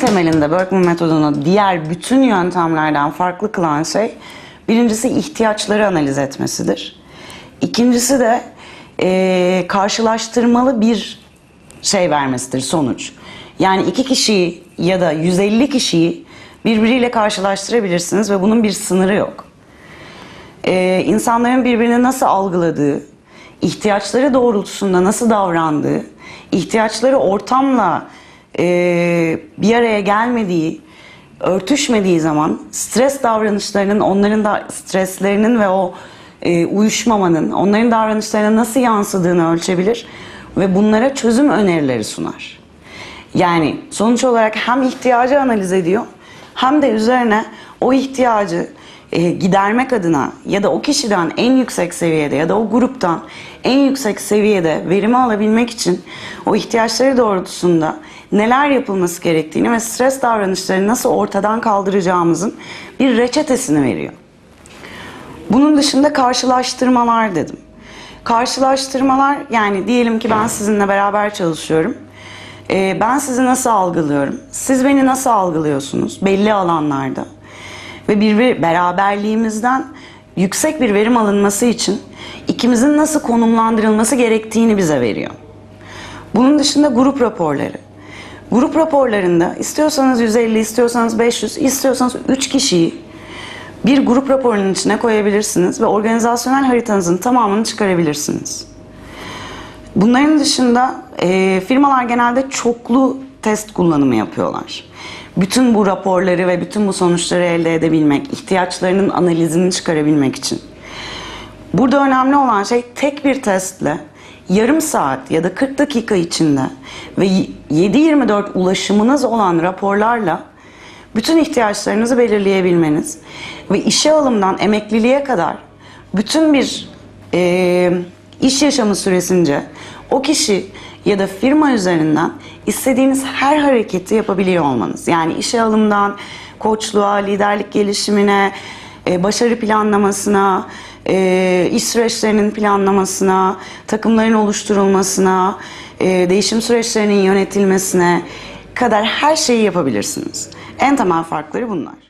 temelinde Berkman metodunu diğer bütün yöntemlerden farklı kılan şey birincisi ihtiyaçları analiz etmesidir. İkincisi de eee, karşılaştırmalı bir şey vermesidir sonuç. Yani iki kişiyi ya da 150 kişiyi birbiriyle karşılaştırabilirsiniz ve bunun bir sınırı yok. Ee, insanların birbirini nasıl algıladığı, ihtiyaçları doğrultusunda nasıl davrandığı, ihtiyaçları ortamla e, bir araya gelmediği, örtüşmediği zaman stres davranışlarının, onların da streslerinin ve o e, uyuşmamanın, onların davranışlarına nasıl yansıdığını ölçebilir ve bunlara çözüm önerileri sunar. Yani sonuç olarak hem ihtiyacı analiz ediyor hem de üzerine o ihtiyacı e, gidermek adına ya da o kişiden en yüksek seviyede ya da o gruptan en yüksek seviyede verimi alabilmek için o ihtiyaçları doğrultusunda neler yapılması gerektiğini ve stres davranışlarını nasıl ortadan kaldıracağımızın bir reçetesini veriyor. Bunun dışında karşılaştırmalar dedim. Karşılaştırmalar yani diyelim ki ben sizinle beraber çalışıyorum. Ee, ben sizi nasıl algılıyorum? Siz beni nasıl algılıyorsunuz belli alanlarda? Ve bir beraberliğimizden yüksek bir verim alınması için ikimizin nasıl konumlandırılması gerektiğini bize veriyor. Bunun dışında grup raporları. Grup raporlarında istiyorsanız 150, istiyorsanız 500, istiyorsanız 3 kişiyi bir grup raporunun içine koyabilirsiniz ve organizasyonel haritanızın tamamını çıkarabilirsiniz. Bunların dışında e, firmalar genelde çoklu test kullanımı yapıyorlar. Bütün bu raporları ve bütün bu sonuçları elde edebilmek, ihtiyaçlarının analizini çıkarabilmek için. Burada önemli olan şey tek bir testle yarım saat ya da 40 dakika içinde ve 7-24 ulaşımınız olan raporlarla bütün ihtiyaçlarınızı belirleyebilmeniz ve işe alımdan emekliliğe kadar bütün bir e, iş yaşamı süresince o kişi ya da firma üzerinden istediğiniz her hareketi yapabiliyor olmanız. Yani işe alımdan koçluğa, liderlik gelişimine, e, başarı planlamasına, e, iş süreçlerinin planlamasına, takımların oluşturulmasına, e, değişim süreçlerinin yönetilmesine kadar her şeyi yapabilirsiniz. En temel farkları bunlar.